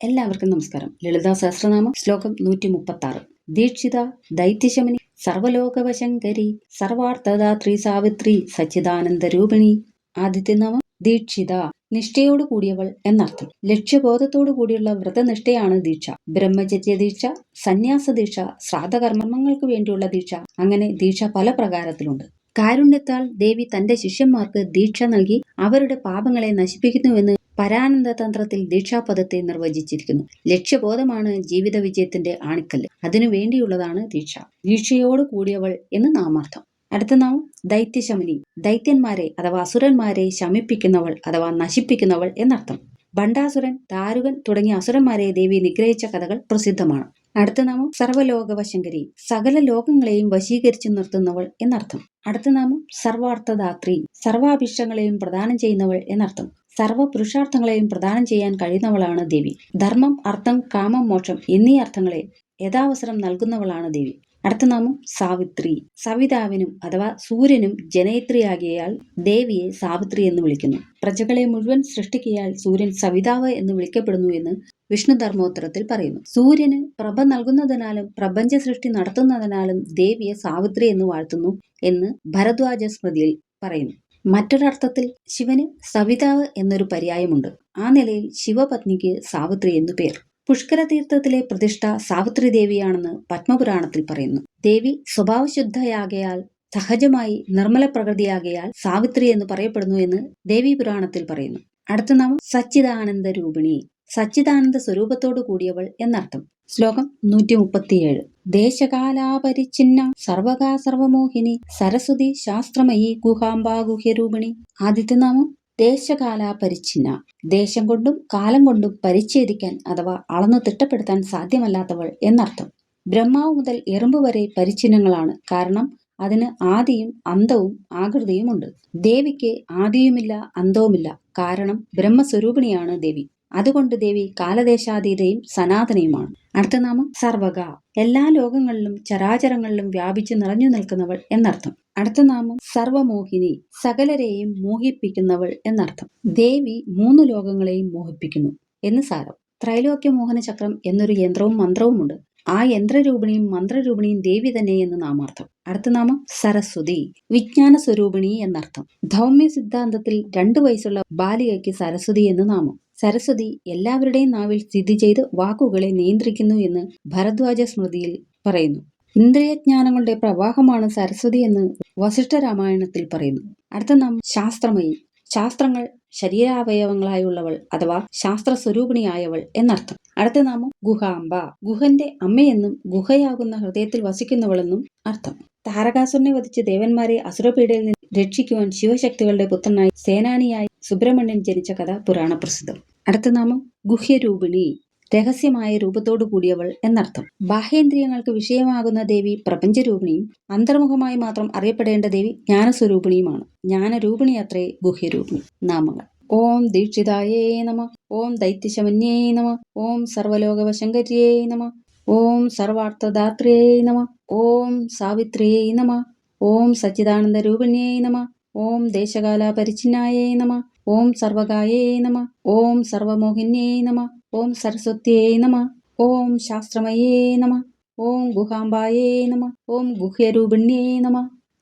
എല്ലാവർക്കും നമസ്കാരം. ലളിതാ സഹസ്രനാമം ശ്ലോകം നൂറ്റി മുപ്പത്തി ആറ് ദീക്ഷിത ദൈത്യശമനി സർവലോകവശങ്കരി സർവാർത്ഥദാത്രി സാവിത്രി സച്ചിദാനന്ദ രൂപിണി ആദിത്യനാമം ദീക്ഷിത. നിഷ്ഠയോട് കൂടിയവൾ എന്നർത്ഥം. ലക്ഷ്യബോധത്തോടു കൂടിയുള്ള വ്രതനിഷ്ഠയാണ് ദീക്ഷ. ബ്രഹ്മചര്യ ദീക്ഷ സന്യാസ ദീക്ഷ ശ്രാദ്ധകർമ്മങ്ങൾക്ക് വേണ്ടിയുള്ള ദീക്ഷ. അങ്ങനെ ദീക്ഷ പല പ്രകാരത്തിലുണ്ട്. കാരുണ്യത്താൽ ദേവി തന്റെ ശിഷ്യന്മാർക്ക് ദീക്ഷ നൽകി അവരുടെ പാപങ്ങളെ നശിപ്പിക്കുന്നുവെന്ന് പരാനന്ദ തന്ത്രത്തിൽ ദീക്ഷാപദത്തെ നിർവചിച്ചിരിക്കുന്നു. ലക്ഷ്യബോധമാണ് ജീവിത വിജയത്തിന്റെ ആണിക്കല്ല്. അതിനു വേണ്ടിയുള്ളതാണ് ദീക്ഷ. ദീക്ഷയോട് കൂടിയവൾ എന്ന് നാമാർത്ഥം. അടുത്ത നാം ദൈത്യശമനി. ദൈത്യന്മാരെ അഥവാ അസുരന്മാരെ ശമിപ്പിക്കുന്നവൾ അഥവാ നശിപ്പിക്കുന്നവൾ എന്നർത്ഥം. ഭണ്ഡാസുരൻ താരുകൻ തുടങ്ങിയ അസുരന്മാരെ ദേവി നിഗ്രഹിച്ച കഥകൾ പ്രസിദ്ധമാണ്. അടുത്ത നാമം സർവലോകവശങ്കരി സകല ലോകങ്ങളെയും വശീകരിച്ചു നിർത്തുന്നവൾ എന്നർത്ഥം. അടുത്ത നാമം സർവാർത്ഥദാത്രി. സർവാഭിഷ്ടങ്ങളെയും പ്രദാനം ചെയ്യുന്നവൾ എന്നർത്ഥം. സർവ പുരുഷാർത്ഥങ്ങളെയും പ്രദാനം ചെയ്യാൻ കഴിയുന്നവളാണ് ദേവി. ധർമ്മം അർത്ഥം കാമം മോക്ഷം എന്നീ അർത്ഥങ്ങളെ യഥാവസരം നൽകുന്നവളാണ് ദേവി. അടുത്ത നാമം സാവിത്രി. സവിതാവിനും അഥവാ സൂര്യനും ജനയിത്രിയാകിയാൽ ദേവിയെ സാവിത്രി എന്ന് വിളിക്കുന്നു. പ്രജകളെ മുഴുവൻ സൃഷ്ടിക്കിയാൽ സൂര്യൻ സവിതാവ് എന്ന് വിളിക്കപ്പെടുന്നു എന്ന് വിഷ്ണു ധർമ്മോത്തരത്തിൽ പറയുന്നു. സൂര്യന് പ്രഭ നൽകുന്നതിനാലും പ്രപഞ്ച സൃഷ്ടി നടത്തുന്നതിനാലും ദേവിയെ സാവിത്രി എന്ന് വാഴ്ത്തുന്നു എന്ന് ഭരദ്വാജ സ്മൃതിയിൽ പറയുന്നു. മറ്റൊരർത്ഥത്തിൽ ശിവന് സവിതാവ് എന്നൊരു പര്യായമുണ്ട്. ആ നിലയിൽ ശിവപത്നിക്ക് സാവിത്രി എന്നു പേർ. പുഷ്കര തീർത്ഥത്തിലെ പ്രതിഷ്ഠ സാവിത്രി ദേവിയാണെന്ന് പത്മപുരാണത്തിൽ പറയുന്നു. ദേവി സ്വഭാവശുദ്ധയാകയാൽ സഹജമായി നിർമ്മല പ്രകൃതിയാകയാൽ സാവിത്രി എന്ന് പറയപ്പെടുന്നു എന്ന് ദേവി പുരാണത്തിൽ പറയുന്നു. അടുത്ത നാമം സച്ചിദാനന്ദ രൂപിണി. സച്ചിദാനന്ദ സ്വരൂപത്തോടു കൂടിയവൾ എന്നർത്ഥം. ശ്ലോകം നൂറ്റി മുപ്പത്തിയേഴ് ദേശകാലാപരിച്ഛിന്ന സർവകാ സർവമോഹിനി സരസ്വതി ശാസ്ത്രമയി ഗുഹാംബാഗുഹ്യരൂപിണി ആദിത്യനാമം ദേശകാലാപരിച്ഛിന്ന. ദേശം കൊണ്ടും കാലം കൊണ്ടും പരിച്ഛേദിക്കാൻ അഥവാ അളന്നു തിട്ടപ്പെടുത്താൻ സാധ്യമല്ലാത്തവൾ എന്നർത്ഥം. ബ്രഹ്മാവ് മുതൽ എറുമ്പ് വരെ പരിച്ഛിന്നങ്ങളാണ്. കാരണം അതിന് ആദിയും അന്തവും ആകൃതിയുമുണ്ട്. ദേവിക്ക് ആദിയുമില്ല അന്തവുമില്ല കാരണം ബ്രഹ്മസ്വരൂപിണിയാണ് ദേവി. അതുകൊണ്ട് ദേവി കാലദേശാതീതയും സനാതനയുമാണ്. അടുത്ത നാമം സർവക എല്ലാ ലോകങ്ങളിലും ചരാചരങ്ങളിലും വ്യാപിച്ചു നിറഞ്ഞു നിൽക്കുന്നവൾ എന്നർത്ഥം. അടുത്ത നാമം സർവമോഹിനി സകലരെയും മോഹിപ്പിക്കുന്നവൾ എന്നർത്ഥം. ദേവി മൂന്ന് ലോകങ്ങളെയും മോഹിപ്പിക്കുന്നു എന്ന് സാരം. ത്രൈലോക്യ മോഹന ചക്രം എന്നൊരു യന്ത്രവും മന്ത്രവുമുണ്ട്. ആ യന്ത്രരൂപിണിയും മന്ത്രരൂപിണിയും ദേവി തന്നെ എന്ന് നാമാർത്ഥം അടുത്ത നാമം സരസ്വതി. വിജ്ഞാന സ്വരൂപിണി എന്നർത്ഥം. ധൗമ്യ സിദ്ധാന്തത്തിൽ രണ്ടു വയസ്സുള്ള ബാലികയ്ക്ക് സരസ്വതി എന്ന് നാമം. സരസ്വതി എല്ലാവരുടെയും നാവിൽ സ്ഥിതി ചെയ്ത് വാക്കുകളെ നിയന്ത്രിക്കുന്നു എന്ന് ഭരദ്വാജ സ്മൃതിയിൽ പറയുന്നു. ഇന്ദ്രിയജ്ഞാനങ്ങളുടെ പ്രവാഹമാണ് സരസ്വതി എന്ന് വസിഷ്ഠ രാമായണത്തിൽ പറയുന്നു. അടുത്ത നാം ശാസ്ത്രമയി. ശാസ്ത്രങ്ങൾ ശരീരാവയവങ്ങളായുള്ളവൾ അഥവാ ശാസ്ത്ര സ്വരൂപിണിയായവൾ എന്നർത്ഥം. അടുത്ത നാമം ഗുഹാംബ. ഗുഹന്റെ അമ്മയെന്നും ഗുഹയാകുന്ന ഹൃദയത്തിൽ വസിക്കുന്നവളെന്നും അർത്ഥം. താരകാസുരനെ വധിച്ച് ദേവന്മാരെ അസുരപീഠയിൽ നിന്ന് രക്ഷിക്കുവാൻ ശിവശക്തികളുടെ പുത്രനായി സേനാനിയായി സുബ്രഹ്മണ്യൻ ജനിച്ച കഥ പുരാണ പ്രസിദ്ധം അടുത്ത നാമം ഗുഹ്യരൂപിണി. രഹസ്യമായ രൂപത്തോടു കൂടിയവൾ എന്നർത്ഥം. ബാഹ്യേന്ദ്രിയങ്ങൾക്ക് വിഷയമാകുന്ന ദേവി പ്രപഞ്ചരൂപിണിയും അന്തർമുഖമായി മാത്രം അറിയപ്പെടേണ്ട ദേവി ജ്ഞാനസ്വരൂപിണിയുമാണ്. ജ്ഞാനരൂപിണി അത്രേ ഗുഹ്യരൂപിണി. നാമങ്ങൾ. ഓം ദീക്ഷിതായേ നമ. ഓം ദൈത്യശമന്യേ നമ. ഓം സർവലോകവശങ്കരിയേ നമ. ഓം സർവാർത്ഥദാത്രേ നമ. ഓം സാവിത്രിയേ നമ. ഓം സച്ചിദാനന്ദ രൂപിണ്യേ നമ. ഓം ദേശകാല പരിച്ഛിന്നായേ നമ. ഓം സർവകായേ നമ. ഓം സർവമോഹിന്യേ നമ. ഓം സരസ്വത്യേ നമ ഓം ശാസ്ത്രമയേ നമ ഓം ഗുഹാംബായേ നമ ഓം ഗുഹ്യരൂപിണ്യേ നമ.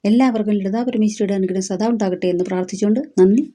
എല്ലാവർക്കും ലളിതാ പരമേശ്വരിയുടെ അനുഗ്രഹം സദാ ഉണ്ടാകട്ടെ എന്ന് പ്രാർത്ഥിച്ചുകൊണ്ട് നന്ദി.